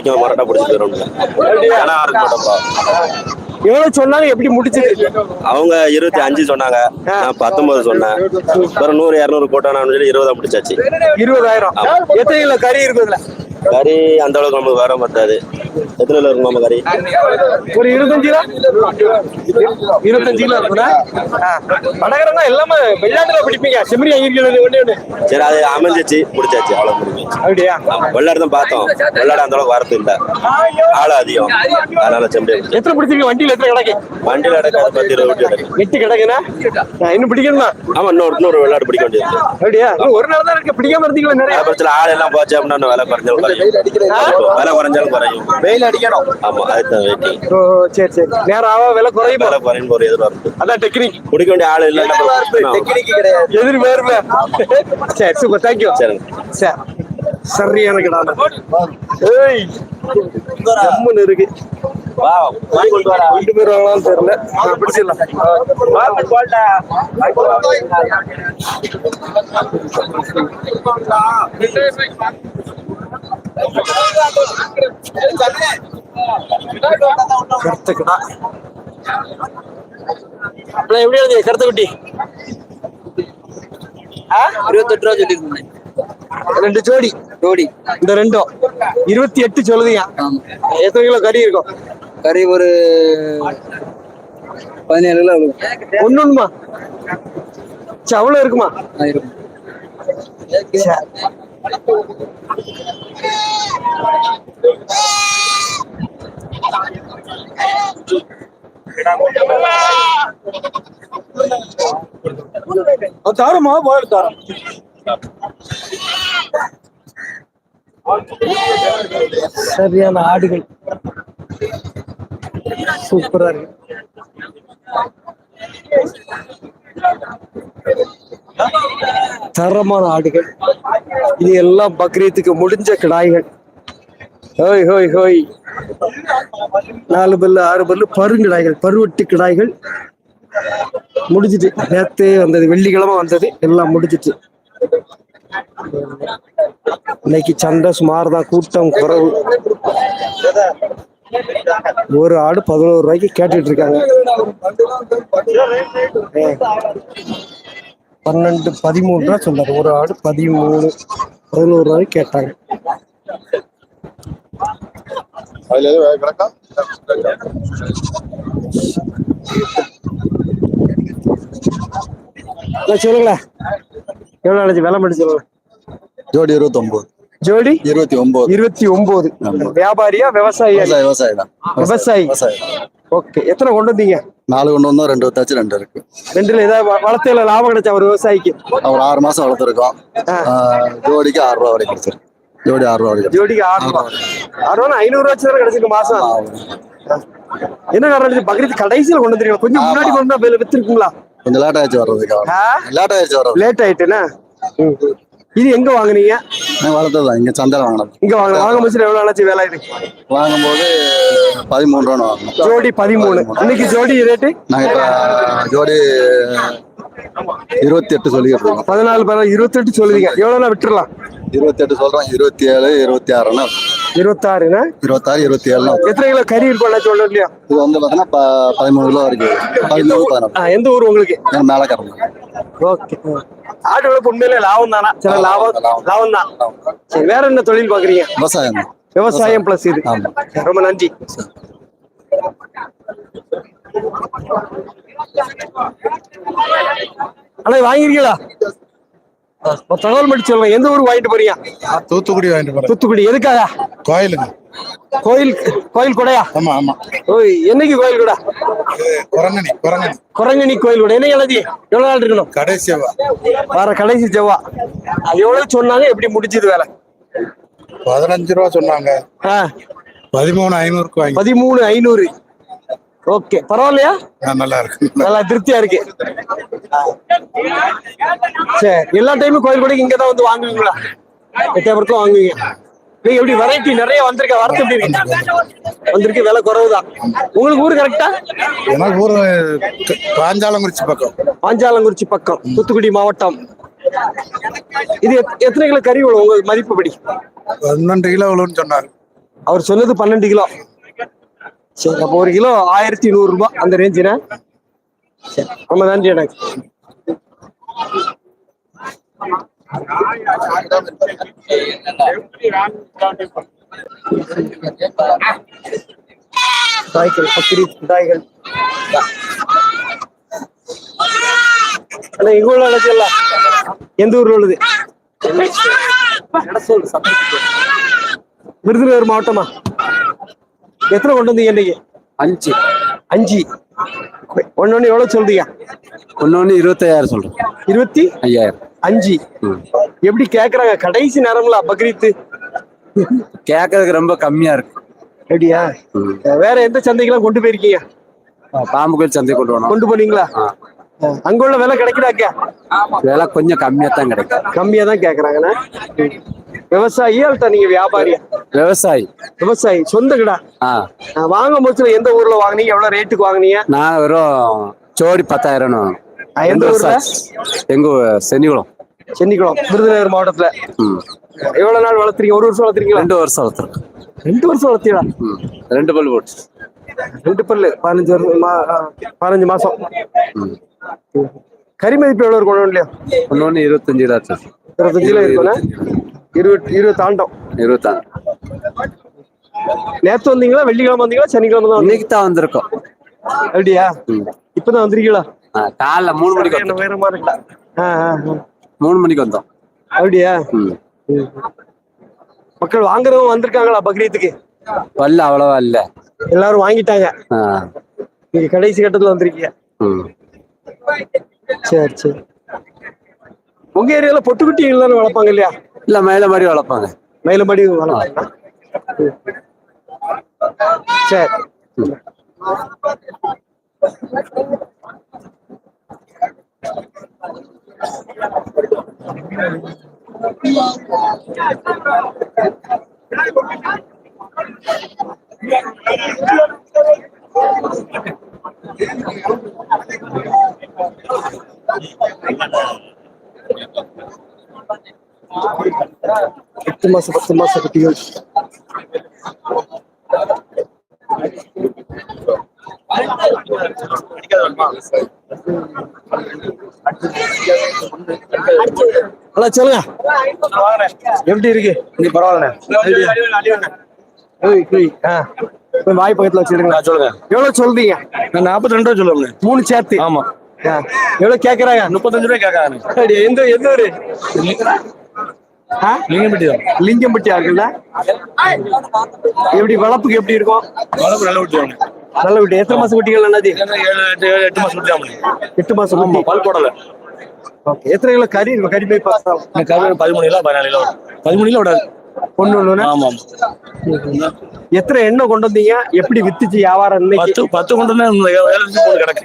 பிடிக்கும் மரட்டா பிடிச்சி போயிடும் ஏன்னா ஆறு போட்டப்பா எவ்வளவு சொன்னாங்க எப்படி முடிச்சது அவங்க இருபத்தி அஞ்சு சொன்னாங்க. நான் பத்தொன்பது சொன்னேன். அப்புறம் நூறு இரநூறு போட்டானு சொல்லி இருபதா பிடிச்சாச்சு. இருபதாயிரம். எத்தனை கறி இருக்கு இதுல கறி அந்த அளவுக்கு நமக்கு வர மாட்டாது. எத்தனை கிலோ இருக்கும் கறி ஒரு இருபத்தஞ்சு கிலோ? இருபத்தஞ்சு கிலோ இருக்குதா வடகரன்னா எல்லாமே வெளிநாட்டுல பிடிப்பீங்க. செம்மறி வாங்கிருக்கிறது ஒண்ணு ஒண்ணு. சரி அது அமைஞ்சிச்சு பிடிச்சாச்சு அவ்வளோ முடிஞ்சு அப்படியா? வெள்ளாடு தான் பார்த்தோம். வெள்ளாடு அந்த அளவுக்கு வரது இல்லை. ஆள் அதிகம். அதனால செம்படி எத்தனை பிடிச்சிருக்கீங்க வண்டியில எத்தனை கிடக்கு? வண்டியில் அடக்காது பத்து இருபது அடக்கு எட்டு கிடக்குன்னா இன்னும் பிடிக்கணுமா? ஆமா இன்னொரு இன்னொரு வெள்ளாடு பிடிக்க வேண்டியது அப்படியா? ஒரு நாள் தான் இருக்கு. பிடிக்காம இருந்தீங்களா நிறைய. அப்புறத்துல ஆள் எல்லாம் போச்சு அப்படின்னா விலை குறைஞ்சாலும் குறையும் விலை குறைஞ்சாலும் குறையும். வெயில் அடிக்கணும். ஆமா அதுதான் வெயிட்டிங். ஓ சரி சரி. நேரம் ஆவா? விலை குறையுமா? விலை குறையும் ஒரு எதிர்பார்ப்பு அதான் டெக்னிக் பிடிக்க வேண்டிய ஆள் இல்லை கிடையாது. எதிர்பார்ப்பு சரி சூப்பர் தேங்க்யூ சரிங்க. சரி. சரியான கடா ஏய் ஜம்முன்னு இருக்கு. ரெண்டு பேர் வாங்கலாம்னு தெரியல. பிடிச்சிடலாம். கருத்து கடா எப்படி எழுதி கருத்து குட்டி ஆ? இருபத்தெட்டு ரூபா சொல்லியிருந்தேன் ரெண்டு ஜோடி. ஜோடி. இந்த ரெண்டும். இருபத்தி எட்டு சொல்லுதீங்க ஆமா. எத்தனை கிலோ கறி இருக்கும்? கறி ஒரு பதினேழு கிலோ இருக்கும் ஒண்ணுமா? அவ்வளவு இருக்குமா? இருக்கும். தாரமா போயிடு தாரம். சரியான ஆடுகள். சூப்பரா இருக்கு. தரமான ஆடுகள். இது எல்லாம் பக்ரீத்துக்கு முடிஞ்ச கிடாய்கள். ஹோய் ஹோய் ஹோய். நாலு பல்லு ஆறு பல்லு பருங்கிடாய்கள் பருவட்டி கிடாய்கள் முடிஞ்சிட்டு நேத்து வந்தது வெள்ளிக்கிழமை வந்தது எல்லாம் முடிஞ்சிட்டு. இன்னைக்கு சண்டை சுமார் தான் கூட்டம் குறவு. ஒரு ஆடு பதினோரு ரூபாய்க்கு கேட்டுட்டு இருக்காங்க. பன்னெண்டு பதிமூணு ரூபா சொன்னாரு. ஒரு ஆடு பதிமூணு பதினோரு ரூபாய்க்கு கேட்டாங்க. அண்ணா, சொல்லுங்களேன் எவ்வளவு ஆச்சு? விலை மட்டும் சொல்லுங்க ஜோடி இருபத்தொன்பது ஜோடி? இருபத்தி ஒன்பது இருபத்தி ஒன்பது வியாபாரியா விவசாயியா விவசாய தான். விவசாயி. விவசாயி ஓகே. எத்தனை கொண்டு வந்தீங்க? நாலு கொண்டு வந்தோம் ரெண்டு வித்தாச்சு ரெண்டு இருக்கு. ரெண்டுல ஏதாவது வளர்த்துல லாபம் கிடைச்சா ஒரு விவசாயிக்கு? ஒரு ஆறு மாசம் வளர்த்துருக்கோம் ஜோடிக்கு ஆறு ரூபா வரைக்கும் கிடைச்சிருக்கு ஜோடி ஆறு ரூபா ஜோடிக்கு ஆறு ரூபா. ஆறு ரூபா ஐநூறு ரூபா வச்சு கிடைச்சிருக்கு மாசம். என்ன காரணம்? பக்ரீத் கடைசியில கொண்டு வந்துருக்கீங்க. கொஞ்சம் முன்னாடி கொண்டு வந்தா வித்துருக்குங்களா? கொஞ்சம் லேட் ஆயிடுச்சு வர்றதுக்கு? லேட் ஆயிடுச்சு வர்றது லேட் ஆயிட்டுனா? இது எங்க வாங்குனீங்க? நான் வளர்த்தது இங்க சந்தையில் வாங்கினது. இங்க வாங்க வாங்க முடிச்சு எவ்வளவு ஆச்சு வேலை இது வாங்கும்போது பதிமூணு ரூபா வாங்கணும் ஜோடி பதிமூணு. இன்னைக்கு ஜோடி ரேட்டு நாங்க ஜோடி இருபத்தி எட்டு இருக்கோம். பதினாலு பதினாலு இருபத்தெட்டு சொல்லுவீங்க. எவ்வளவு விட்டுறலாம். இருபத்தி எட்டு சொல்றோம். இருபத்தி ஏழு இருபத்தி ஆறுன்னு இருபத்தாறுனா? இருபத்தாறு இருபத்தி ஏழுன்னு எத்தனை கிலோ கறி இருக்கும் சொல்ல இல்லையா? இது வந்து பாத்தீங்கன்னா ப- பதிமூணு கிலோ வரைக்கும் எந்த ஊர் உங்களுக்கு? ஓகே. ஆடு வளர்ப்பு உண்மையிலே லாபம் தானா? சில லாபம் லாபம். தான். சரி வேற என்ன தொழில் பாக்குறீங்க விவசாயம் விவசாயம் பிளஸ் இது. ரொம்ப நன்றி. அண்ணா வாங்கிருக்கீங்களா? தகவல் மட்டும் சொல்லுங்க. எந்த ஊருக்கு வாங்கிட்டு போறீங்க? தூத்துக்குடி வாங்கிட்டு போறேன். தூத்துக்குடி. எதுக்காக? கோயிலுங்க கோயில் கோயில் கொடையா? ஆமா ஆமா. ஓய் என்னைக்கு கோயில் கூட? குரங்கணி குரங்கணி. குரங்கணி கோயில் கூட. என்ன எழுதி எவ்வளவு நாள் இருக்கணும்? கடைசி வர கடைசி செவ்வா அது எவ்வளவு சொன்னாங்க? எப்படி முடிச்சது வேலை? பதினஞ்சு ரூபா சொன்னாங்க. பதிமூணு ஐநூறுக்கு வாங்கி. பதிமூணு ஐநூறு. ஓகே. பரவாயில்லையா? நல்லா இருக்கு. நல்லா திருப்தியா இருக்கு. சரி எல்லா டைமும் கோயில் கூட இங்க தான் வந்து வாங்குவீங்களா? எட்டாயிரம் வாங்குவீங்க? நீங்க எப்படி வெரைட்டி நிறைய வந்திருக்க வரத்து எப்படி வந்திருக்கு விலை குறைவுதான். உங்களுக்கு ஊர் கரெக்டா எனக்கு ஊரு பாஞ்சாலங்குறிச்சி பக்கம். பாஞ்சாலங்குறிச்சி பக்கம் தூத்துக்குடி மாவட்டம். இது எத்- எத்தனை கிலோ கறி விழும் உங்க மதிப்புப்படி பன்னெண்டு கிலோ விழுன்னு சொன்னாரு. அவர் சொன்னது பன்னெண்டு கிலோ. சரி அப்போ ஒரு கிலோ ஆயிரத்தி நூறு ரூபாய் அந்த ரேஞ்சுனா சரி ரொம்ப நன்றி எனக்கு. தாய்கள் அண்ணா உள்ள அழைச்சல எந்த ஊர்ல உள்ளது? விருதுநகர் மாவட்டமா? எத்தனை கொண்டு வந்தீங்க இன்னைக்கு? அஞ்சு. அஞ்சு. ஒன்னு ஒண்ணு எவ்வளவு சொல்றீங்க? ஒன்னொன்னு இருபத்தையாயிரம் சொல்றேன். இருபத்தி? ஐயாயிரம். அஞ்சு. எப்படி கேக்குறாங்க? கடைசி நேரம்ல பக்ரீத்து கேட்கறதுக்கு ரொம்ப கம்மியா இருக்கு. அப்படியா? வேற எந்த சந்தைக்கெல்லாம் கொண்டு போயிருக்கீங்க? பாம்பு கோயில் சந்தை கொண்டு வரணும் கொண்டு போனீங்களா? அங்க உள்ள விலை கிடைக்குதாக்கா விலை கொஞ்சம் கம்மியா தான் கிடைக்கும். கம்மியா தான் கேக்குறாங்கண்ணா. விவசாயியா இல்ல நீங்க வியாபாரியா விவசாயி. விவசாயி சொந்த கடா வாங்கும் போச்சுல எந்த ஊர்ல வாங்குனீங்க? எவ்வளவு ரேட்டுக்கு வாங்குனீங்க? நான் வெறும் ஜோடி பத்தாயிரம் எந்த ஊர்ல? எங்க சென்னிகுளம். சென்னிக்குளம் விருதுநகர் மாவட்டத்துல. எவ்வளவு நாள் வளர்த்துறீங்க? ஒரு வருஷம் வளர்த்துறீங்களா? ரெண்டு வருஷம் வளர்த்துருக்கு ரெண்டு வருஷம் வளர்த்தீங்களா. ரெண்டு பல் போட்டு. ரெண்டு பல்லு பதினஞ்சு வருஷம் பதினஞ்சு மாசம். கறி மதிப்பு எவ்வளவு இருக்கும் இல்லையா? ஒன்னொன்னு இருபத்தஞ்சு சார். இருபத்தஞ்சு கிலோ இருக்கும்னா இருபது இருபது தாண்டம் இருபத்தாறு நேத்து வந்தீங்களா? வெள்ளிக்கிழமை வந்தீங்களா? சனிக்கிழமை தான் வந்தீங்க இன்னைக்கு தான் வந்திருக்கோம். அப்படியா. இப்பதான் வந்திருக்கீங்களா? ஆ, காலைல மூணு மணிக்கு வந்தோம் வேற மாதிரி இருக்கா? ஆ, ஆ, ஆ. மூணு மணிக்கு வந்தோம். அப்படியா? ம். மக்கள் வாங்குறவங்க வந்திருக்காங்களா பக்ரீத்துக்கு? பல்லு அவ்வளவா இல்ல. எல்லாரும் வாங்கிட்டாங்க. ஆ. நீங்க கடைசி கட்டத்துல வந்திருக்கீங்க. ம். சரி சரி. உங்க ஏரியால பொட்டுக்குட்டிகள் தானே வளர்ப்பாங்க இல்லையா? இல்ல மேல மாதிரி வளர்ப்பாங்க மேல வளர்ப்பாங்க சரி Thank you. எட்டு மாசம் பத்து மாசம் குட்டிகள் ஹலோ சொல்லுங்க. எப்படி இருக்கு? நீ பரவாயில்ல வாய் பக்கத்துல வச்சிருங்க. சொல்லுங்க. எவ்வளவு சொல்றீங்க? நான் நாற்பத்தி ரெண்டு ரூபா சொல்லுவேன் மூணு சேர்த்து. ஆமா. எவ்வளவு கேக்குறாங்க? முப்பத்தஞ்சு ரூபாய் அப்படி, எந்த எந்த ஆ? லிங்கம்பட்டி தான். லிங்கம்பட்டியா இருக்குல்ல? எப்படி வளர்ப்புக்கு எப்படி இருக்கும்? வளர்ப்பு நல்ல விட்டுவாங்க நல்ல குட்டி. எத்தனை மாசம் குட்டிகள் என்னது எட்டு மாசம் விட்டுவாங்க எட்டு மாசம் குட்டி. பல் போடல. ஓகே. எத்தனை கிலோ கறி இருக்கும்? கறி போய் பார்த்தா கரு பதிமூணு கிலோ பதினாலு கிலோ. பதிமூணு கிலோ விடாது. ஒண்ணு ஆமா எத்தனை எண்ணெய் கொண்டு வந்தீங்க? எப்படி வித்துச்சு வியாபாரம் பத்து பத்து கொண்டு வந்து கிடக்கு.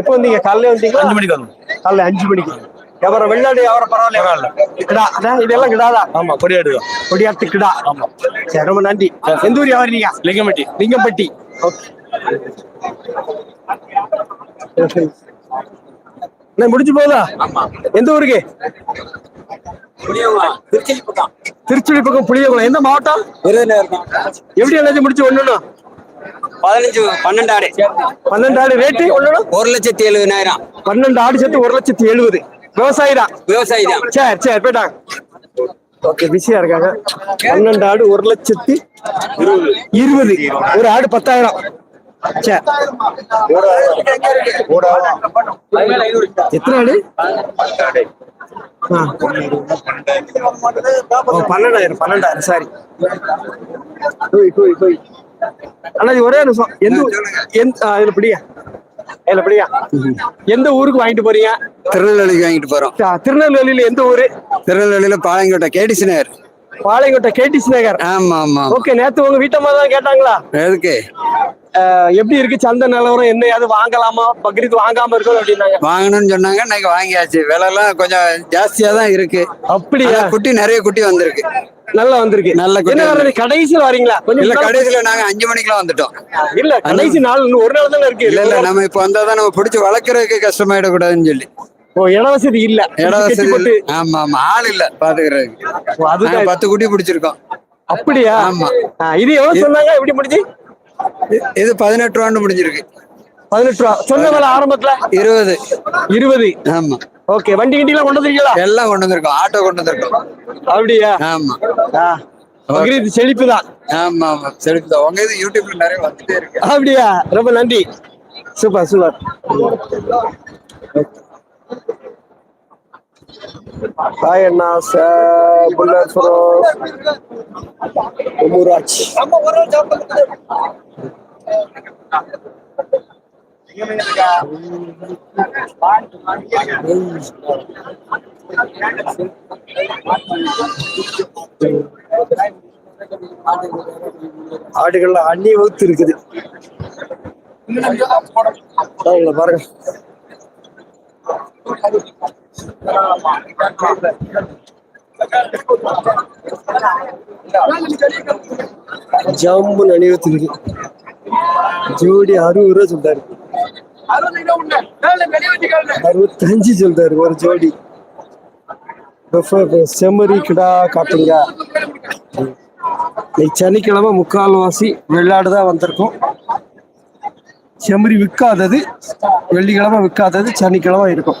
எப்போ வந்தீங்க? காலையில வந்தீங்களா? அஞ்சு மணிக்கு வரும் காலைல அஞ்சு மணிக்கு. வியாபாரம் வெள்ளாடு வியாபாரம் பரவாயில்ல. கிடா. அதான் இதெல்லாம் கிடாதா? ஆமா கொடியாடு கொடியாட்டு கிடா. ஆமா. சரி ரொம்ப நன்றி. எந்த ஊர் வியாபாரி நீங்க லிங்கம்பட்டி. லிங்கம்பட்டி முடிஞ்சு போதா எந்த ஊருக்கு? திருச்சுழி பக்கம் புளியகுளம் எந்த மாவட்டம்? எப்படி எல்லாத்தையும் முடிச்சு ஒண்ணு பதினஞ்சு பன்னெண்டு ஆடு. பன்னெண்டு ஆடு ரேட்டு ஒண்ணு ஒரு லட்சத்தி எழுபதாயிரம். பன்னெண்டு ஆடு சேர்த்து ஒரு லட்சத்தி எழுபது. விவசாயி தான் விவசாயி தான் சரி சரி போயிட்டாங்க. ஓகே பிஸியா இருக்காங்க. பன்னெண்டு ஆடு ஒரு லட்சத்தி இருபது. ஒரு ஆடு பத்தாயிரம். எத்தனை ஆடு? பன்னெண்டாயிரம் பன்னெண்டாயிரம் சாரி. அண்ணா ஒரே நிமிஷம். எந்த எந்த இதுல பிடியா இதுல பிடியா எந்த ஊருக்கு வாங்கிட்டு போறீங்க? திருநெல்வேலிக்கு வாங்கிட்டு போறோம். திருநெல்வேலியில எந்த ஊரு? திருநெல்வேலியில பாளையங்கோட்டை கேடிசி நகர் பாளையங்கோட்டை கேடிஸ் நகர் ஆமா ஆமா. ஓகே நேத்து உங்க வீட்டம்மா தான் கேட்டாங்களா? எதுக்கு? எப்படி இருக்கு? சந்தை நிலவரம் என்னையாவது வாங்கலாமா? பக்ரீத் வாங்காம இருக்கணும் அப்படின்னாங்க. வாங்கணும்னு சொன்னாங்க. இன்னைக்கு வாங்கியாச்சு. விலை எல்லாம் கொஞ்சம் ஜாஸ்தியா தான் இருக்கு. அப்படியா? குட்டி நிறைய குட்டி வந்திருக்கு. நல்லா வந்திருக்கு. நல்ல என்ன கடைசியில் வரீங்களா? இல்ல கடைசியில நாங்க அஞ்சு மணிக்கெல்லாம் வந்துட்டோம். இல்ல கடைசி நாள் இன்னும் ஒரு நாள் தானே இருக்கு. இல்ல இல்ல நம்ம இப்ப வந்தாதான் நம்ம பிடிச்சி வளர்க்கறதுக்கு கஷ்டமாயிடக்கூடாதுன்னு சொல்லி. ஓ இட வசதி இல்ல. இட கட்டி வசதி. ஆமா ஆமா. ஆள் இல்ல பாத்துக்கிறதுக்கு. அதுதான். பத்து குட்டி பிடிச்சிருக்கோம். அப்படியா? ஆமா. இது எவ்வளவு சொன்னாங்க? எப்படி முடிஞ்சு? இது பதினெட்டு ரூபான்னு முடிஞ்சிருக்கு. பதினெட்டு ரூபா. சொன்ன விலை ஆரம்பத்துல? இருபது. இருபது. ஆமா. ஓகே வண்டி கிண்டி எல்லாம் கொண்டு வந்தீங்களா எல்லாம் கொண்டு வந்திருக்கோம். ஆட்டோ கொண்டு வந்திருக்கோம். அப்படியா? ஆமா. பக்ரீத் செழிப்பு தான். ஆமா ஆமா. சரி உங்க இது யூடியூப்ல நிறைய வந்துட்டே இருக்கு. அப்படியா? ரொம்ப நன்றி. Super super. ஹாய் அண்ணா சார் புல்லட் ஃபரோஸ் உமுராஜ் ஆடுகள்ல அண்ணி வகுத்து இருக்குது. பாருங்க பாருங்க. ஜம்பு அணிவத்து ஜோடி அறுபது ரூபா சொல்றாரு. அறுபத்தஞ்சு சொல்றாரு ஒரு ஜோடி. செம்மறி கிடா காட்டுங்க. இன்னைக்கு சனிக்கிழமை முக்கால்வாசி வெள்ளாடு தான் வந்திருக்கும். செம்மறி விற்காதது வெள்ளிக்கிழமை விற்காதது சனிக்கிழமை இருக்கும்.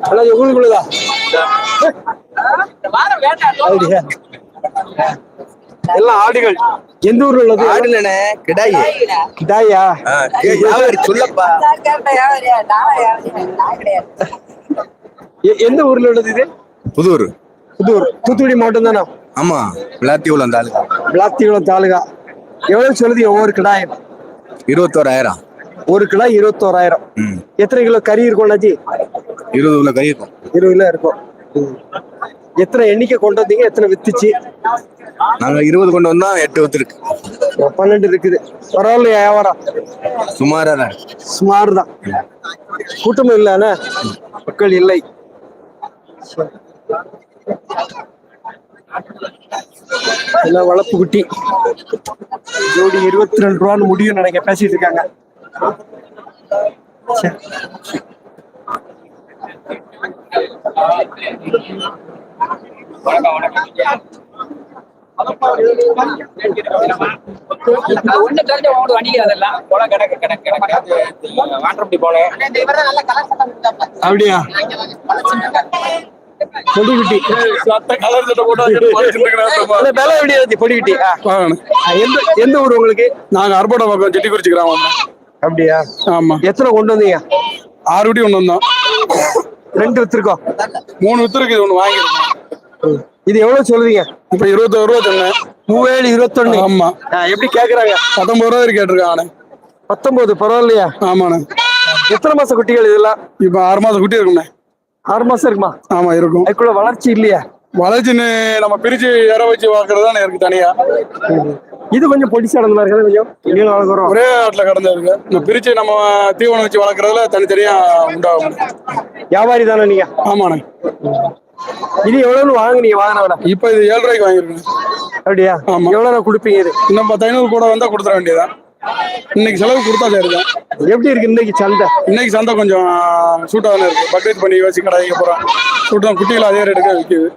அண்ணா உங்களுக்குள்ளதா? எல்லாம் ஆடுகள். எந்த ஊர்ல உள்ளது? ஆடுலண்ணே கிடாய். கிடாயா? சொல்லப்பா. எ- எந்த ஊர்ல உள்ளது இது? புதூர். புதூர். தூத்துக்குடி மாவட்டம் தானே? ஆமா அந்த ஆளு விளாத்திகுளம் தாலுகா எவ்வளவு சொல்லுது ஒவ்வொரு கிடாயம்? இருபத்தோராயிரம். ஒரு கிலோ இருபத்தோராயிரம். எத்தனை கிலோ கறி இருக்கும் அண்ணாச்சி? இருபது உள்ள கை இருக்கும். இருபது கிலோ இருக்கும். எத்தனை எண்ணிக்கை கொண்டு வந்தீங்க? எத்தனை வித்துச்சு? நாங்க இருபது கொண்டு வந்தா எட்டு வித்துருக்கு. பன்னெண்டு இருக்குது. பரவாயில்லையா வியாபாரம்? சுமாரா தான் சுமார் தான் கூட்டமும் இல்லை அண்ணா. மக்கள் இல்லை. எல்லாம் வளர்ப்பு குட்டி. ஜோடி இருபத்தி ரெண்டு ரூபான்னு முடியும் நினைக்க பேசிட்டு இருக்காங்க. ஒண்ணு தெரிஞ்ச உங்களோட வண்டிக்கு அதெல்லாம் போல கிடக்கு கிடக்கு கிடக்கு வாட்டர் போனேன் அப்படியா? பொடி குட்டி இல்ல, விலை எப்படி இருந்துச்சு பொடி குட்டி ஆ. ஆ, எந்த எந்த ஊர் உங்களுக்கு? நாங்க அர்போட பக்கம் செட்டிக்குறிச்சி கிராமம். அப்படியா? ஆமா. எத்தனை கொண்டு வந்தீங்க? ஆறு குட்டி ஒண்ணு வந்தோம். ரெண்டு வித்துருக்கோம் மூணு வித்துருக்கு ஒண்ணு வாங்கிருக்கோம் இது எவ்வளவு சொல்லுவீங்க இப்ப இருபத்தோரு ரூபா சொன்னேன். மூவேழு இருபத்தொன்னு. ஆமா. எப்படி கேக்குறாங்க? பத்தொன்பது ரூபா கேட்டிருக்கான் பத்தொன்பது பரவாயில்லையா? ஆமாண்ணே. எத்தனை மாச குட்டிகள் இதெல்லாம்? இப்ப ஆறு மாசம் குட்டி இருக்குண்ணே ஆறு மாசம் இருக்குமா? ஆமா இருக்கும். அதுக்குள்ள வளர்ச்சி இல்லையா? வளர்ச்சின்னு நம்ம பிரிச்சு இற வச்சு வளர்க்கறது தான் இருக்கு தனியா. இது கொஞ்சம் பொடிசா நடந்த மாதிரி இருக்குது கொஞ்சம்? வளர்க்குறோம் ஒரே ஆட்டுல கடந்து இருக்கு இந்த பிரிச்சு நம்ம தீவனம் வச்சு வளர்க்கறதுல தனித்தனியா உண்டாகும். வியாபாரி தானே நீங்க? ஆமாண்ணே. இது எவ்வளவுன்னு வாங்குனீங்க வாங்கின இப்ப இது ஏழு ரூபாய்க்கு வாங்கிருக்கேன். அப்படியா? ஆமா. எவ்வளவு கொடுப்பீங்க இது? இன்னும் பத்து ஐநூறு கூட வந்தா கொடுத்துட வேண்டியதான் இன்னைக்கு செலவு கொடுத்தா சரிதான் எப்படி இருக்கு இன்னைக்கு சந்தை? இன்னைக்கு சந்தை கொஞ்சம் சூட்டாக தானே இருக்கு. பக்ரீத் பண்ணி வச்சு கடைக்கு போறோம். சூட்டு தான் குட்டிகள் அதே ரேட்டுக்கு விற்கிது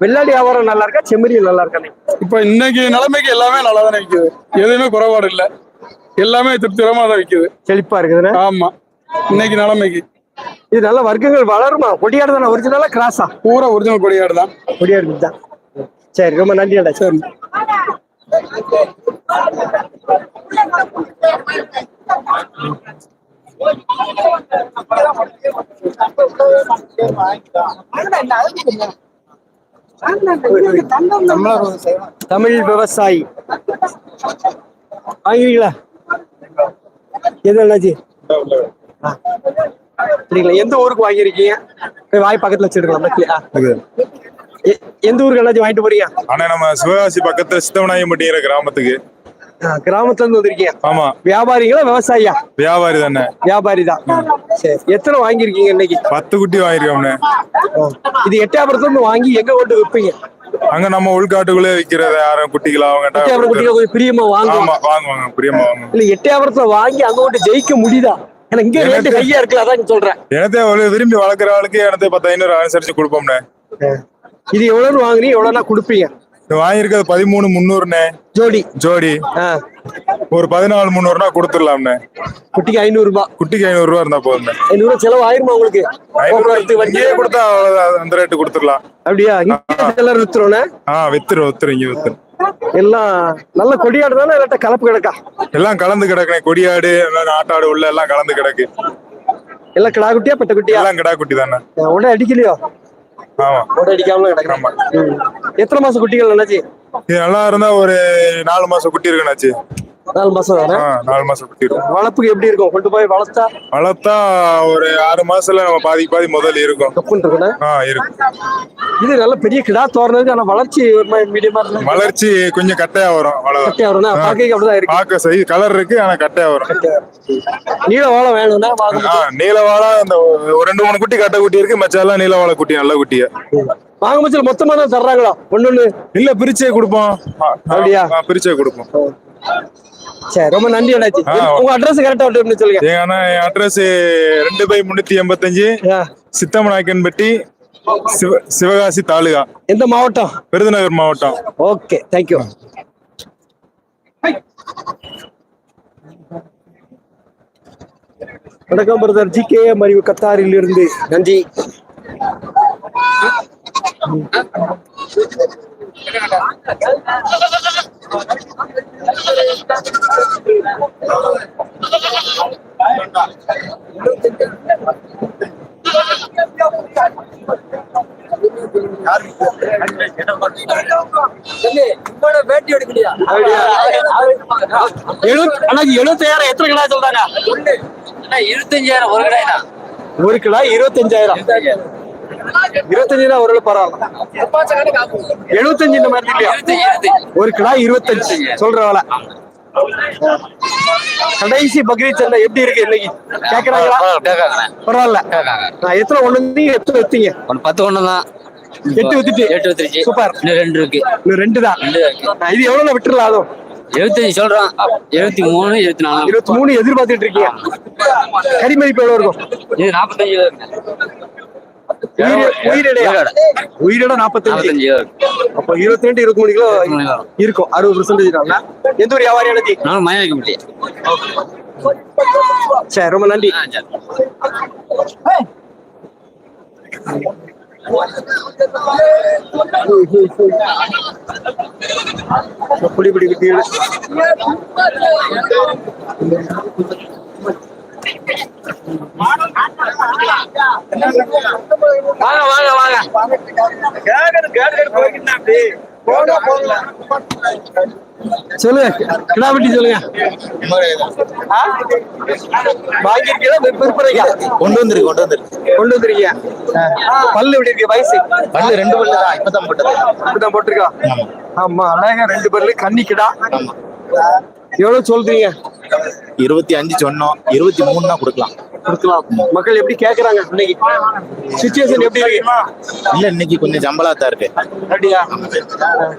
வெள்ளாடி வியாபாரம் நல்லா இருக்கா? செம்மறி நல்லா இருக்கா இப்போ இன்னைக்கு நிலைமைக்கு எல்லாமே நல்லா தானே விற்கிது எதுவுமே குறைபாடு இல்லை. எல்லாமே திருப்திகரமாக தான் விற்கிது செழிப்பா இருக்குதுன்னு ஆமா. இன்னைக்கு நிலைமைக்கு. இது நல்ல வர்க்கங்கள் வளருமா? கொடியாடு தானே ஒரிஜினலா கிராஸா பூரா ஒரிஜினல் கொடியாடு தான். கொடியாடு தான். சரி ரொம்ப நன்றி சரி. தமிழ் விவசாயி. வாங்குவீங்களா எது அண்ணாச்சி? ஆ. சரிங்களா எந்த ஊருக்கு வாங்கியிருக்கீங்க? போய் வாய் பக்கத்துல வச்சிருக்கலாம் எந்த ஊருக்கு எல்லாத்தையும் வாங்கிட்டு போறீங்க? ஆனா நம்ம சிவகாசி பக்கத்துல சித்தவனாயம்பட்டிங்கிற கிராமத்துக்கு. கிராமத்துல இருந்து வந்திருக்கீங்க. ஆமா. வியாபாரிங்களா விவசாயியா? வியாபாரி தானே. வியாபாரி தான். சரி எத்தனை வாங்கியிருக்கீங்க இன்னைக்கு? பத்து குட்டி வாங்கிருக்கோம்னே இது எட்டாபுரத்துல இருந்து வாங்கி எங்க கொண்டு விற்பீங்க அங்க நம்ம உள்காட்டுக்குள்ளே விக்கிறது யாரும் குட்டிகளா அவங்க கொஞ்சம் பிரியமா வாங்குவாங்க. வாங்குவாங்க பிரியமா வாங்குவாங்க. இல்ல எட்டாபுரத்துல வாங்கி அங்க கொண்டு ஜெயிக்க முடியுதா? ஏன்னா இங்க ரேட்டு ஹையா இருக்குல்ல அதான் சொல்றேன் எனத்தே விரும்பி வளர்க்குற ஆளுக்கு எனத்தே பத்து ஐநூறு அனுசரிச்சு கொடுப்போம்னே இது எவ்வளவு வாங்குறீங்க எவ்வளவுனா கொடுப்பீங்க? வாங்கியிருக்கிறது பதிமூணு முந்நூறுண்ணே. ஜோடி. ஜோடி. ஒரு பதினாலு முந்நூறுனா கொடுத்துடலாம்ண்ணே. குட்டிக்கு ஐநூறு ரூபாய் குட்டிக்கு ஐநூறு ரூபா இருந்தா போதும்ண்ணே. ஐநூறு செலவு ஆயிருமா உங்களுக்கு? போக்குவரத்து வண்டி? இங்கேயே கொடுத்தா அந்த ரேட்டு கொடுத்துடலாம். அப்படியா? இங்க எல்லாரும் வித்துறோண்ணே ஆ வித்துரு வித்துரு இங்க வித்துரு. எல்லாம் நல்ல கொடியாடு தானே? இல்லாட்ட கலப்பு கிடக்கா? எல்லாம் கலந்து கிடக்குனே கொடியாடு எல்லாம் நாட்டாடு உள்ள எல்லாம் கலந்து கிடக்கு. எல்லாம் கிடா குட்டியா பெட்ட குட்டியா? எல்லாம் கிடா குட்டி தானே. உடனே அடிக்கலையோ? ஆமா. உடனே அடிக்காம கிடக்குறாமா எத்தனை மாசம் குட்டிகள் என்னாச்சு இது நல்லா இருந்தா ஒரு நாலு மாசம் குட்டி இருக்குனாச்சு நாலு மாசம் தானே? நாலு மாசம் குட்டி இருக்கும். வளர்ப்புக்கு எப்படி இருக்கும்? கொண்டு போய் வளர்த்தா? வளர்த்தா ஒரு ஆறு மாசத்துல நம்ம பாதி பாதி முதல் இருக்கும். கப்புன்னு இருக்குண்ணே ஆ இருக்கும். இது நல்ல பெரிய கிடா தோறனதுக்கு ஆனா வளர்ச்சி ஒரு மீடியமா இருந்தா? வளர்ச்சி கொஞ்சம் கட்டையா வரும் கட்டியா வரும்னா? பாக்க அப்படிதான் இருக்கு. பார்க்க சை கலர் இருக்கு ஆனா கட்டையா வரும். நீல வாழை வேணும்னா வாங்க ஆ நீலவாழை அந்த ஒரு ரெண்டு மூணு குட்டி கட்டை குட்டி இருக்கு. மச்சம் எல்லாம் நீலவாழை குட்டி நல்ல குட்டிய. வாங்க பட்சத்தில் மொத்தமா தான் தர்றாங்களா? ஒண்ணு ஒண்ணு? இல்ல பிரிச்சே கொடுப்போம். அப்படியா? பிரிச்சே கொடுப்போம். சரி ரொம்ப நன்றி அண்ணாச்சி. உங்க அட்ரஸ் கரெக்டா விட்டு சொல்லுங்க? அண்ணா என் அட்ரஸ் ரெண்டு பை முன்னூத்தி எண்பத்தஞ்சு. சித்தமநாயக்கன்பட்டி சிவ சிவகாசி தாலுகா. எந்த மாவட்டம்? விருதுநகர் மாவட்டம். ஓகே தேங்க்யூ வணக்கம் பிரதர் ஜி கே மறிவு கத்தாரில் இருந்து நன்றி. எழுபத் அண்ணாச்சி எழுபத்தாயிரம் எத்தனை கிலோ சொல்றாங்க? இருபத்தஞ்சாயிரம் ஒரு கடையா ஒரு கிலோ இருபத்தஞ்சாயிரம். இருபத்தஞ்சாயிரம் ஒரு கிலோ பரவாயில்ல. எழுபத்தஞ்சு இந்த மாதிரி இல்லையா? ஒரு கிலோ இருபத்தஞ்சு. சொல்ற வேலை. கடைசி பக்ரீத் சந்தை எப்படி இருக்கு இன்னைக்கு? கேக்குறாங்களா? பரவாயில்ல நான் எத்தனை ஒண்ணு எத்தனை வித்தீங்க. ஒன்னு பத்து ஒண்ணு தான் எட்டு வித்துட்டு. எட்டு வித்துருச்சு சூப்பர். இன்னும் ரெண்டு இருக்கு. இன்னும் ரெண்டு தான். நான் இது எவ்வளவு விட்டுறலாம் அதுவும்? எழுபத்தஞ்சு சொல்றோம் எழுபத்தி மூணு எழுபத்தி நாலு. இருபத்தி மூணு எதிர்பார்த்துட்டு இருக்கீங்க. கறி மதிப்பு எவ்வளவு இருக்கும்? இது நாற்பத்தஞ்சு உயிரிட. நாற்பத்தஞ்சு அப்போ இருபத்தி ரெண்டு இருபத்தி மூணு கிலோ இருக்கும். அறுபது பர்சன்டேஜ் எந்த ஒரு வியாபாரி நானும் மயம் வைக்க முடியும் சரி ரொம்ப நன்றி. புடி புடி குட்டி வாங்க வாங்க வாங்க. சொல்லுங்க கிடாபட்டி சொல்லுங்க ஆ? வாங்கியிருக்கீங்களா வி- விற்பனைக்கா? கொண்டு வந்துருக்கு கொண்டு வந்துருக்கு. கொண்டு வந்துருக்கீங்க பல்லு எப்படி இருக்கு வயசு? பல்லு ரெண்டு பல்லு தான் இப்பதான் போட்டது. இப்பதான் போட்டிருக்கா? ஆமா. அழகா ரெண்டு பல்லு கன்னிக்கிடா எவ்வளவு சொல்றீங்க? இருபத்தி அஞ்சு சொன்னோம் இருபத்தி மூணுனா கொடுக்கலாம். கொடுக்கலாம். மக்கள் எப்படி கேக்குறாங்க இன்னைக்கு? சுச்சுவேஷன் எப்படி இல்ல இன்னைக்கு கொஞ்சம் ஜம்பலா தான் இருக்கு. அப்படியா?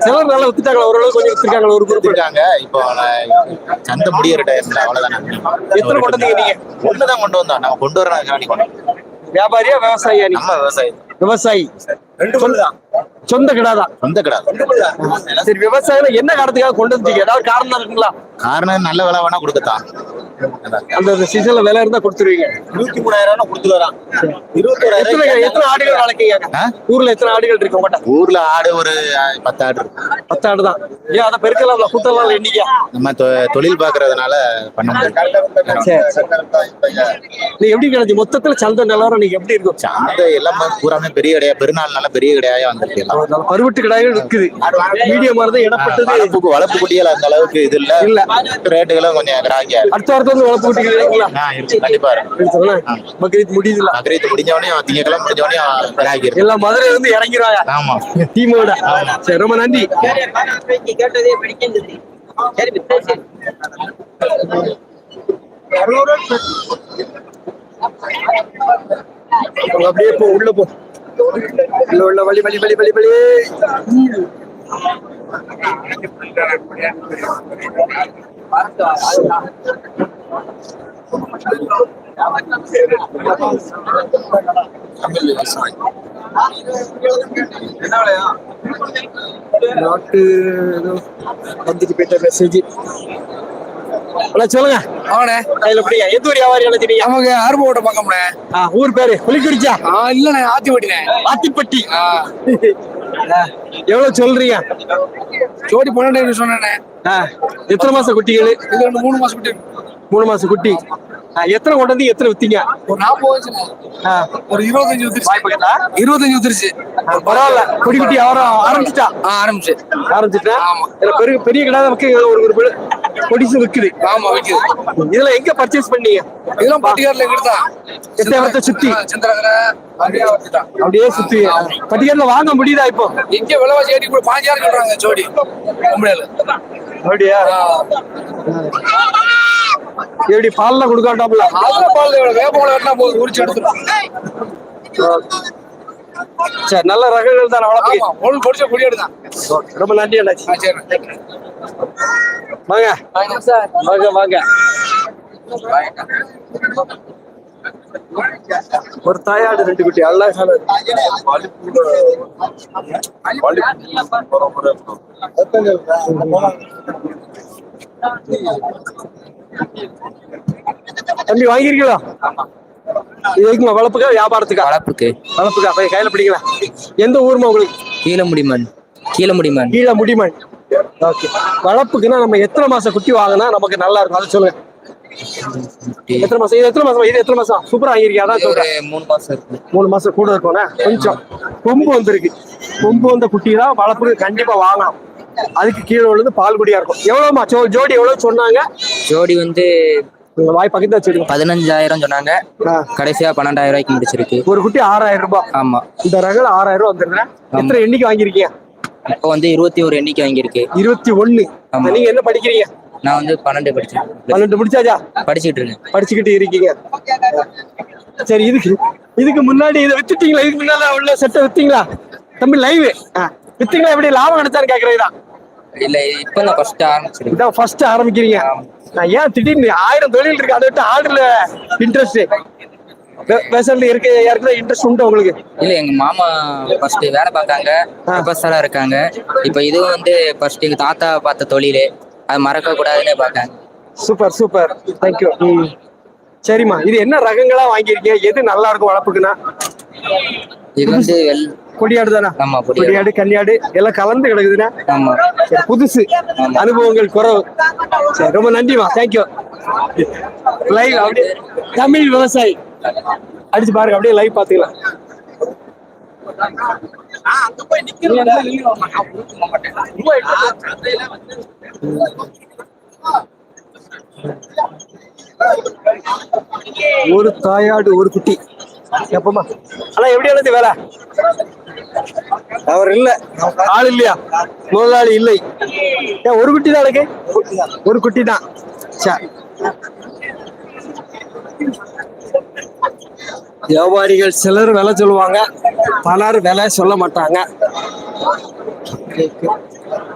சிலர் நல்லா வித்துட்டாங்களா ஓரளவு கொஞ்சம் வித்துருக்காங்களா ஒரு குரூப் இருக்காங்க இப்போ சந்தை முடியிற டைம்ல அவ்வளவுதானே. எத்தனை கொண்டு வந்தீங்க நீங்க? ஒண்ணுதான் கொண்டு வந்தோம். நம்ம கொண்டு வர வந்தோம். வியாபாரியா விவசாயியா நம்ம விவசாயி. விவசாயி. ரெண்டு பல்லு தான். சொந்த கிடாதான் சொந்த கிடையாது சரி விவசாயம் என்ன காரணத்துக்காக கொண்டு வந்தீங்க? ஏதாவது காரணம் இருக்குங்களா? காரணம் நல்ல விலை வேணா கொடுக்கத்தான். அந்த சீசன்ல விலை இருந்தா கொடுத்துருவீங்க. இருபத்தி மூணாயிரம் கொடுத்து வரான் இருபத்தி எத்தனை எத்தனை ஆடுகள் வளர்க்கீங்க? ஊர்ல எத்தனை ஆடுகள் இருக்கு உங்கள்கிட்ட ஊர்ல ஆடு ஒரு பத்து ஆடு இருக்கு. பத்து ஆடு தான். ஏன் அதை பெருக்கலாம் கூட்டலாம் எண்ணிக்கா நம்ம தொ- தொழில் பாக்குறதுனால பண்ண முடியும் சரி நீ எப்படி கிடைச்சு மொத்தத்துல சந்தை நிலவரம் நீங்க எப்படி இருக்கும்? சந்தை எல்லாம் பூராமே பெரிய கிடையா பெருநாள்னால பெரிய கிடையா வந்திருக்கு எல்லாம். பருவட்டு கடாய்கள் இருக்குது மீடியமா இருந்தா இடப்பட்டது வளர்ப்பு வளர்ப்பு குட்டிகள் அந்த அளவுக்கு இது இல்ல. இல்ல. ரேட்டுகளும் கொஞ்சம் கிராக்கியா அடுத்த வாரத்துல வந்து வளர்ப்பு குட்டிகள் கண்டிப்பா இருக்கு. பக்ரீத் முடியுதுல பக்ரீத் முடிஞ்ச உடனே திங்கக்கிழமை முடிஞ்ச உடனே கிராக்கி இருக்கு. எல்லாம் மதுரை வந்து இறங்கிடுவாங்க ஆமா. டீமோட. சரி ரொம்ப நன்றி. கேட்டதே சரி. அவங்க அப்படியே போ உள்ள போ. உள்ள உள்ள வழி வழி வழி வழி வழி. நாட்டு ஏதோ வந்துட்டு போயிட்ட மெசேஜ் அண்ணா சொல்லுங்க. அவனே கையில பிடிங்க. எந்த ஒரு வியாபாரி அழைச்சிட்டீங்க நமக்கு அரும்போட பக்கம்ண்ணே. ஊர் பேரு? புலிக்குறிச்சா ஆ இல்லண்ணே ஆத்தி ஓட்டினே ஆத்திப்பட்டி எவ்வளவு சொல்றீங்க? ஜோடி பன்னெண்டு சொன்னேண்ணே. எத்தனை மாசம் குட்டிகள்? இது ஒன்று மூணு மாசம் குட்டி. மூணு மாசம் குட்டி. எத்தனை கொண்டு வந்து எத்தனை வித்தீங்க? ஒரு நாற்பது ஒரு இருபத்தஞ்சு வாய்ப்புங்களா? இருபத்தஞ்சு ஊத்துருச்சு ஆ, பரவாயில்ல. குடி குட்டி ஆரம்பிச்சிட்டா? ஆரம்பிச்சு. ஆரம்பிச்சுட்டா? ஆமா. பெரிய பெரிய கடை நமக்கு ஒரு ஒரு கொடிசு விக்குது. ஆமா விற்குது இதுல எங்க பர்ச்சேஸ் பண்ணீங்க? இதெல்லாம் பட்டிக்காரில் எங்கிட்ட எத்தனை சுத்தி? சந்திரகரை அப்படியே சுத்தி. பட்டியல்ல வாங்க முடியுதா இப்போ? இங்க விலைவாசி ஏற்றி கூட பாஞ்சாயிரம் சொல்றாங்க ஜோடி. முடியல அப்படியா? எப்படி பால்லாம் கொடுக்காட்டாப்ல அதெல்லாம் பால் வேப்பங்களை வெட்டினா போதும் உரிச்சு எடுத்துரும் சரி நல்ல ரகங்கள் தான் வளர்ப்பு பொடிச்ச குடியேடு தான். ரொம்ப நன்றி அண்ணாச்சி. சரி. வாங்க. வாங்க வாங்க. ஒரு தாயாடு ரெண்டு குட்டி அழகான தம்பி வாங்கிருக்கீங்களா இது எதுக்குமா வளர்ப்புக்கா வியாபாரத்துக்கா? வளர்ப்புக்கு. வளர்ப்புக்கா? போய் கையில பிடிக்கலாம் எந்த ஊர்மா உங்களுக்கு? கீழே முடிமன் கீழே முடிமன் கீழே முடிமன் ஓகே. வளர்ப்புக்குன்னா நம்ம எத்தனை மாசம் குட்டி வாங்கினா நமக்கு நல்லா இருக்கும். அதை சொல்லுங்க. எத்தனை மாசம்? இது எத்தனை மாசம்? இது எத்தனை மாசம்? சூப்பரா வாங்கிருக்கீங்க அதான் சொல்றேன். மூணு மாசம் இருக்கு. மூணு மாசம் கூட இருக்கும்னா கொஞ்சம். கொம்பு வந்திருக்கு. கொம்பு வந்த குட்டி தான் வளர்ப்புக்கு கண்டிப்பா வாங்கலாம். அதுக்கு கீழே உள்ளது பால் குடியா இருக்கும். எவ்வளவுமா ஜோடி எவ்வளவு சொன்னாங்க. ஜோடி வந்து வாய் பக்கத்துல வச்சிருக்கோம் பதினஞ்சாயிரம் சொன்னாங்க. கடைசியா பன்னெண்டாயிரம் ரூபாய்க்கு முடிச்சிருக்கு. ஒரு குட்டி ஆறாயிரம் ரூபாய் ஆமா. இந்த ரகல ஆறாயிரம் ரூபாய் வந்துருந்தேன் எத்தனை எண்ணிக்கை வாங்கிருக்கீங்க இப்போ வந்து இருபத்தி ஒரு எண்ணிக்கை வாங்கியிருக்கு. இருபத்தி ஒண்ணு. நீங்க என்ன படிக்கிறீங்க? நான் வந்து பன்னெண்டு படிச்சேன் பன்னெண்டு முடிச்சாச்சா? படிச்சுட்டு இருக்கேன். படிச்சுக்கிட்டு இருக்கீங்க. சரி இதுக்கு இதுக்கு முன்னாடி இதை வித்துட்டீங்களா? இதுக்கு முன்னால உள்ள செட்டை வித்தீங்களா? தம்பி லைவ் வித்தீங்களா? எப்படி லாபம் கிடைச்சான்னு கேக்குறதுதான் இல்ல இப்போ நான் ஃபர்ஸ்ட் ஆரம்பிச்சிருக்கேன் ஃபர்ஸ்ட் ஆரம்பிக்கிறீங்க. நான் ஏன் திடீர்னு ஆயிரம் தொழில் இருக்கு அதை விட்டு ஆர்டர்ல இன்ட்ரெஸ்ட் பேசல இருக்க யாருக்குதான் இன்ட்ரெஸ்ட் உண்டு உங்களுக்கு? இல்ல எங்க மாமா ஃபர்ஸ்ட் வேலை பார்த்தாங்க ப்ரொஃபஸரா இருக்காங்க. இப்போ இதுவும் வந்து ஃபர்ஸ்ட் எங்க தாத்தா பார்த்த தொழில். அது மறக்க கூடாதுன்னு பார்த்தாங்க சூப்பர் சூப்பர் தேங்க்யூ சரிம்மா. இது என்ன ரகங்களா வாங்கியிருக்கீங்க? எது நல்லா இருக்கும் வளர்ப்புக்குன்னா? இது வந்து கொடியாடு தானே ஆமா கொடியாடு. கன்னியாடு எல்லாம் கலந்து ஆமா. சரி, புதுசு. அனுபவங்கள் குறவு. சரி. ரொம்ப நன்றிமா தேங்க்யூ லைவ் அப்படியே தமிழ் விவசாயி. அடிச்சு பாருங்க அப்படியே லைவ் பாத்துக்கலாம் ஒரு தாயாடு ஒரு குட்டி. எப்பமா ஆனா எப்படி எழுது வேலை? அவர் இல்ல. ஆள் இல்லையா? முதலாளி இல்லை. ஏன் ஒரு குட்டி தான் எனக்கு ஒரு குட்டி தான் சரி வியாபாரிகள் சிலர் விலை சொல்லுவாங்க. பலர் விலை சொல்ல மாட்டாங்க.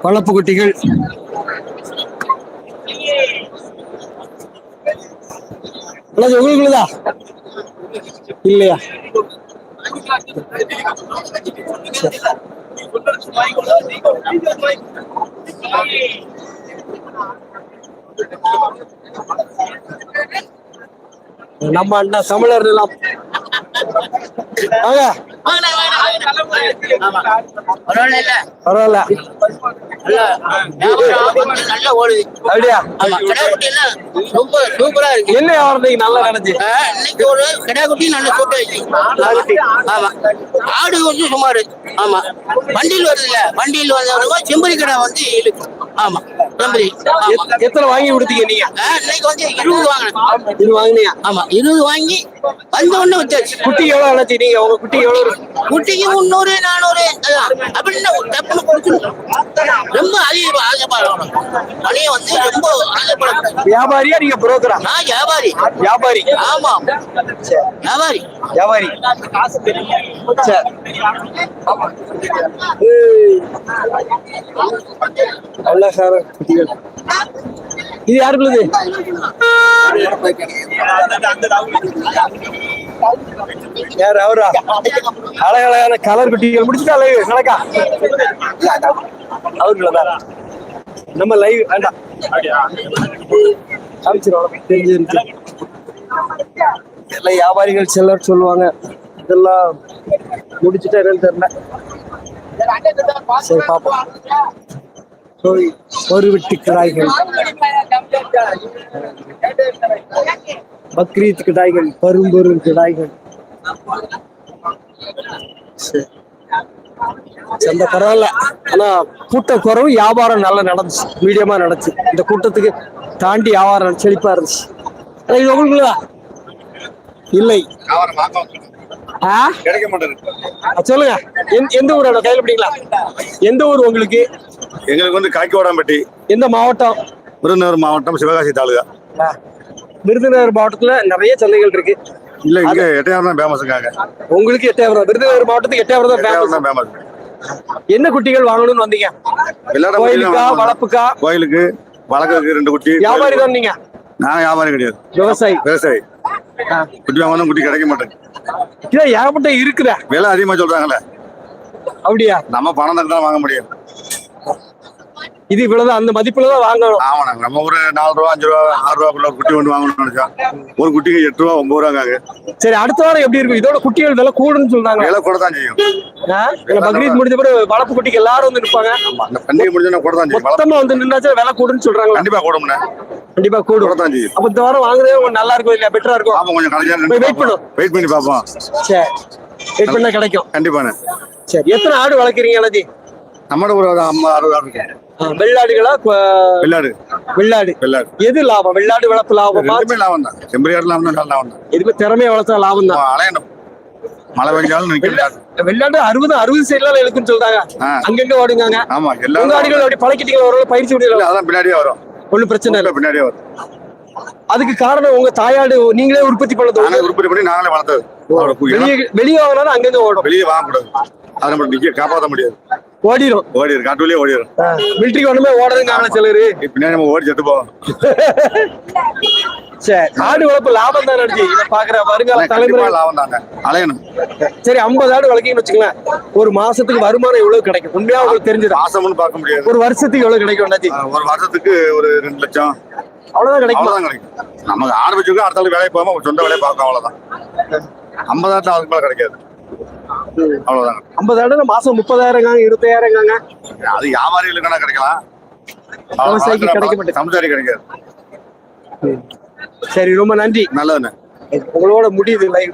வளர்ப்பு குட்டிகள். உங்களுக்குள்ளதா? இல்லையா? நம்ம அண்ணா தமிழர் எல்லாம் வாங்க. பரவாயில்ல அப்படியா? என்ன வியாபாரத்துக்கு நல்லா ஆ, இன்னைக்கு ஒரு கிடா குட்டி நல்ல இருக்கு ஆமா. ஆடு வந்து சுமார் ஆமா. வண்டியில் வருது இல்ல வண்டியில் வந்தவங்க செம்பரி கடை வந்து இருக்கு ஆமா. எத்- எத்தனை வாங்கி கொடுத்தீங்க நீங்க? இன்னைக்கு வந்து இருபது வாங்கினேன். இது வாங்கினியா? ஆமா இருபது வாங்கி வந்த உடனே வச்சாச்சு குட்டி எவ்வளவு அழைச்சி நீங்க உங்க குட்டி எவ்வளவு? குட்டிக்கு முந்நூறு நானூறு அப்படின்னு கொடுக்கணும். ரொம்ப அதிக ஆசைப்படணும். பணியை வந்து ரொம்ப ஆசைப்படக்கூடாது. வியாபாரியா நீங்க புரோக்கரா நான் வியாபாரி. வியாபாரி. ஆமா. வியாபாரி. வியாபாரி. சரி. இது யாருக்குள்ளது? யார் அவரா? அழகழகான கலர் குட்டிகள் முடிச்சுட்டா லைவ் நடக்கா அவருக்குள்ளதான் நம்ம லைவ் வேண்டாம். காமிச்சிருவோம் தெரிஞ்சிருச்சு எல்லாம் வியாபாரிகள் செல்லர் சொல்லுவாங்க. இதெல்லாம் முடிச்சுட்டா என்னன்னு தெரியல. சரி பாப்போம். ஒரு வெட்டி கிராய்கள் பக்ரீத் கிடாய்கள் பரும்பெரும் கிடாய்கள். சந்தை பரவாயில்ல. ஆனா கூட்ட குறவு வியாபாரம் நல்லா நடந்துச்சு. மீடியமா நடந்துச்சு. இந்த கூட்டத்துக்கு தாண்டி வியாபாரம் செழிப்பா இருந்துச்சு. ஆனா இது உங்களுக்குள்ளதா இல்லை. சொல்லுங்க. எந்த- எந்த ஊரோட கையில் பிடிங்களா? எந்த ஊர் உங்களுக்கு? எங்களுக்கு வந்து காக்கிவாடாம்பட்டி. எந்த மாவட்டம்? விருதுநகர் மாவட்டம் சிவகாசி தாலுகா. விருதுநகர் மாவட்டத்துல நிறைய சந்தைகள் இருக்கு. இல்ல இங்க எட்டையாரம் தான் ஃபேமஸுக்காக உங்களுக்கு எட்டயபுரம் விருதுநகர் மாவட்டத்துக்கு எட்டயபுரம் தான் எட்டையாரம் ஃபேமஸ் தான் ஃபேமஸ் என்ன குட்டிகள் வாங்கணும்னு வந்தீங்க? கோயிலுக்கா வளர்ப்புக்கா? கோயிலுக்கு வழக்குக்கு ரெண்டு குட்டி. வியாபாரி தான் நீங்க? நான் வியாபாரம் கிடையாது. விவசாயி. விவசாயி. குட்டி வாங்கணும் குட்டி கிடைக்க மாட்டேங்குது இதான் ஏகப்பட்ட இருக்குதா விலை அதிகமா சொல்றாங்கல்ல. அப்படியா? நம்ம பணம் தான் வாங்க முடியும். இது இவ்வளவுதான் அந்த மதிப்புல தான் வாங்கணும் ஆமாண்ணா நம்ம ஒரு நாலு ரூபா அஞ்சு ரூபா ஆறு ரூபாக்குள்ள குட்டி ஒன்று வாங்கணும்னு நினைச்சா ஒரு குட்டிக்கு எட்டு ரூபா ஒன்பது ரூபாங்க சரி அடுத்த வாரம் எப்படி இருக்கும்? இதோட குட்டிகள் விலை கூடுன்னு சொல்றாங்க. விலை கூட தான் செய்யும். பக்ரீத் முடிஞ்ச பிறகு வளர்ப்பு குட்டிக்கு எல்லாரும் வந்து நிற்பாங்க. அந்த பண்டிகை முடிஞ்சா கூட தான் செய்யும். மொத்தமா வந்து நின்னாச்சா விலை கூடுன்னு சொல்றாங்களா? கண்டிப்பா கூடும்ண்ணே. கண்டிப்பா கூட கூடும் தான் செய்யும். அப்ப இந்த வாரம் வாங்குறதே கொஞ்சம் நல்லா இருக்கும் இல்ல பெட்டரா இருக்கும். பாப்போம் கொஞ்சம் போய் wait பண்ணு. கடைசியா வெயிட் பண்ணி பார்ப்போம். சரி. வெயிட் பண்ணா கிடைக்கும். கண்டிப்பாண்ணே. சரி எத்தனை ஆடு வளர்க்குறீங்க அலஜி நம்மட ஒரு ஐம்பது அறுபது ஆடு இருக்கு வெள்ளாடுகளா? வெள்ளாடு. வெள்ளாடு. வெள்ளாடு. எது லாபம்? வெள்ளாடு வளர்ப்பு லாபமா? ரெண்டுமே லாபம் தான் செம்பரியாடு லாபம் தான் லாபம்? தான் எதுவுமே திறமையா வளர்த்தா லாபம் தான் அலையணும். மழை பெஞ்சாலும் வெள்ளாடு அறுபது அறுபது சைடுல இருக்குன்னு சொல்றாங்க. அங்கங்க ஓடுங்க ஆமா எல்லாரும் ஆடுகள் அப்படி பழக்கிட்டீங்களா? ஒரு பயிற்சி விடல அதான் பின்னாடியே வரும். ஒண்ணும் பிரச்சனை இல்லை. பின்னாடியே வரும். அதுக்கு காரணம் உங்க தாயாடு நீங்களே உற்பத்தி பண்ணது உற்பத்தி பண்ணி நாங்களே வளர்த்தது. வெளியே வெளியே வாங்கினாலும் அங்கங்க ஓடும். வெளியே வாங்கக்கூடாது. அதை நம்ம காப்பாற்ற முடியாது. ஓடிடும் ஓடிடும் காட்டுலயே ஓடிடும் மிலிட்டரி ஒண்ணுமே ஓடுறதுங்க சிலரு. பின்னாடி நம்ம ஓடி செத்து போவோம். சரி ஆடு வளர்ப்பு லாபம் தான் நடிச்சு இதை பாக்குற வருங்கால தலைமுறை. லாபம் தாங்க அலையணும். சரி ஐம்பது ஆடு வளர்க்கீங்கன்னு வச்சுங்களேன் ஒரு மாசத்துக்கு வருமானம் எவ்வளவு கிடைக்கும்? உண்மையா உங்களுக்கு தெரிஞ்சது? மாசம்னு பார்க்க முடியாது. ஒரு வருஷத்துக்கு எவ்வளவு கிடைக்கும் ஒரு வருஷத்துக்கு ஒரு ரெண்டு லட்சம். அவ்வளவுதான் கிடைக்கும்? அவ்வளவுதான் கிடைக்கும். நமக்கு ஆரம்பிச்சுக்க அடுத்த ஆளுக்கு வேலைக்கு போகாம சொந்த வேலையை பார்க்கும் அவ்வளவுதான். ஐம்பதாயிரத்து அதுக்கு மேல கிடைக்காது. அவ்வளவுதாங்க. ஐம்பது ஆடு மாசம் முப்பதாயிரம் இருபத்தாயிரம் அது வியாபாரிகளுக்கான கிடைக்கலாம். விவசாயிக்கு கிடைக்க. சம்சாரி கிடைக்காது. சரி ரொம்ப நன்றி. நல்லதுண்ணே. உங்களோட முடியுது லைவ்